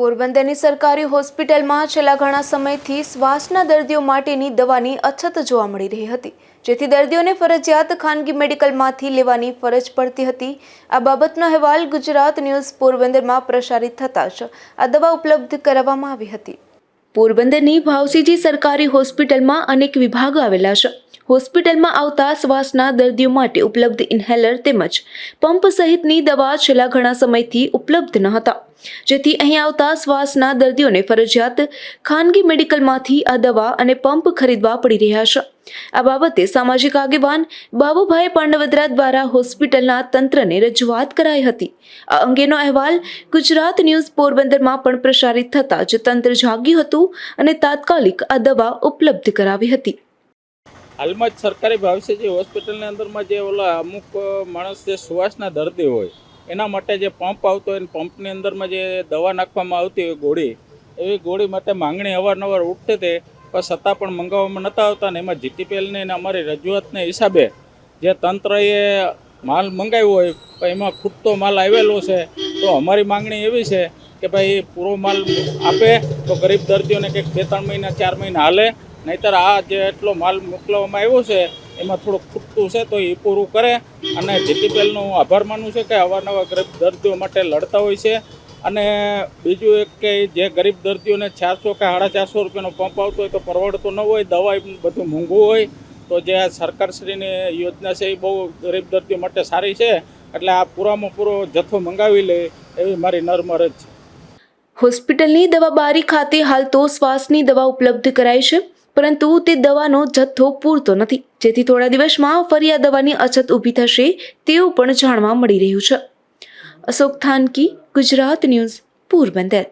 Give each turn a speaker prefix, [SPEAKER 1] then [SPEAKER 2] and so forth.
[SPEAKER 1] પોરબંદરની સરકારી હોસ્પિટલમાં છેલ્લા ઘણા સમયથી શ્વાસના દર્દીઓ માટેની દવાની અછત જોવા મળી રહી હતી. જેથી દર્દીઓને ફરજિયાત ખાનગી મેડિકલમાંથી લેવાની ફરજ પડતી હતી. આ બાબતનો અહેવાલ ગુજરાત ન્યૂઝ પોરબંદરમાં પ્રસારિત થતાં જ આ દવા ઉપલબ્ધ કરાવવામાં આવી હતી. પોરબંદરની ભાવસીજી સરકારી હોસ્પિટલમાં અનેક વિભાગ આવેલા છે. હોસ્પિટલમાં આવતા શ્વાસના દર્દીઓ માટે ઉપલબ્ધ ઇન્હેલર તેમજ પંપ સહિતની દવા છેલ્લા ઘણા સમયથી ઉપલબ્ધ ન હતા. જેથી અહીં આવતા શ્વાસના દર્દીઓને ફરજિયાત ખાનગી મેડિકલમાંથી આ દવા અને પંપ ખરીદવા પડી રહ્યા છે. આ બાબતે સામાજિક આગેવાન બાબુભાઈ પાંડવદરા દ્વારા હોસ્પિટલના તંત્રને રજૂઆત કરાઈ હતી. આ અંગેનો અહેવાલ ગુજરાત ન્યૂઝ પોરબંદરમાં પણ પ્રસારિત થતાં જ તંત્ર જાગ્યું હતું અને તાત્કાલિક આ દવા ઉપલબ્ધ કરાવી હતી.
[SPEAKER 2] હાલમાં જ સરકારી ભાવસેજી હોસ્પિટલની અંદરમાં જે ઓલા અમુક માણસ જે શ્વાસના દર્દી હોય, એના માટે જે પંપ આવતો હોય પંપની અંદરમાં જે દવા નાખવામાં આવતી હોય ગોળી, એવી ગોળી માટે માંગણી અવારનવાર ઉઠતી હતી, પણ છતાં પણ મંગાવવામાં નહોતા આવતા ને એમાં જીટીપીએલની અને અમારી રજૂઆતને હિસાબે જે તંત્રએ માલ મંગાવ્યો હોય, પણ એમાં ખૂટતો માલ આવેલો છે, તો અમારી માંગણી એવી છે કે ભાઈ પૂરો માલ આપે, તો ગરીબ દર્દીઓને કંઈક બે ત્રણ મહિના, ચાર મહિના હાલે નહીતર આ જે એટલો માલ મોકલવામાં આવ્યો છે, એમાં થોડુંક ખૂટતું છે, તો એ પૂરું કરે. અને જીટીપીએલનું હું આભાર માનું છું કે અવારનવાર ગરીબ દર્દીઓ માટે લડતા હોય છે. અને બીજું એક કે જે ગરીબ દર્દીઓને ચારસો કે સાડા ચારસો રૂપિયાનો પંપ આવતો હોય તો પરવડતો ન હોય, દવા બધું મોંઘું હોય. તો જે આ સરકારશ્રીની યોજના છે, એ બહુ ગરીબ દર્દીઓ માટે સારી છે. એટલે આ પૂરામાં પૂરો જથ્થો મંગાવી લે, એવી મારી નરમર જ છે.
[SPEAKER 1] હોસ્પિટલની દવા બારી ખાતે હાલ તો શ્વાસની દવા ઉપલબ્ધ કરાઈ છે. પરંતુ તે દવાનો જથ્થો પૂરતો નથી. જેથી થોડા દિવસમાં ફરી આ દવાની અછત ઊભી થશે તેવું પણ જાણવા મળી રહ્યું છે. અશોક થાનકી, ગુજરાત ન્યૂઝ, પોરબંદર.